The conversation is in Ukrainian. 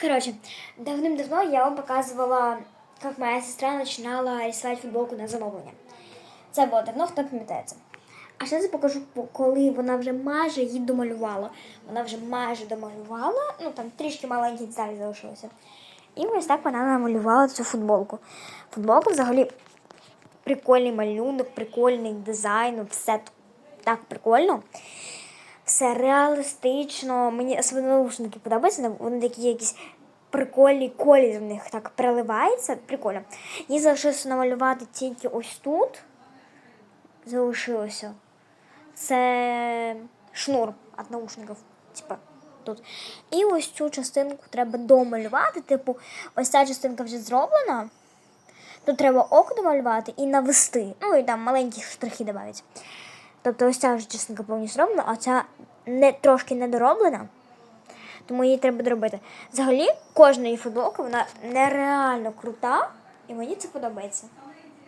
Короче, давным-давно я вам показувала, як моя сестра починала рисувати футболку на замовлення. Це було давно, хто пам'ятає це. А ще я покажу, по- коли вона вже майже її домалювала. Вона вже майже домалювала, ну там трішки маленькі деталі залишилося. І ось так вона намалювала цю футболку. Футболка взагалі прикольний малюнок, прикольний дизайн, все так прикольно. Все реалістично. Мені наушники подобаються. Вони такі якісь прикольні колір в них так переливається. Прикольно. Їй залишилося намалювати тільки ось тут. Залишилося. Це шнур від наушників. Типа тут. І ось цю частинку треба домалювати. Типу, ось ця частинка вже зроблена. Тут треба око домалювати і навести. Ну і там маленькі штрихи додати. Тобто ось ця вже частинка повністю зроблена, а ця не, трошки недороблена. Тому її треба доробити. Взагалі, кожна її футболка вона нереально крута, і мені це подобається.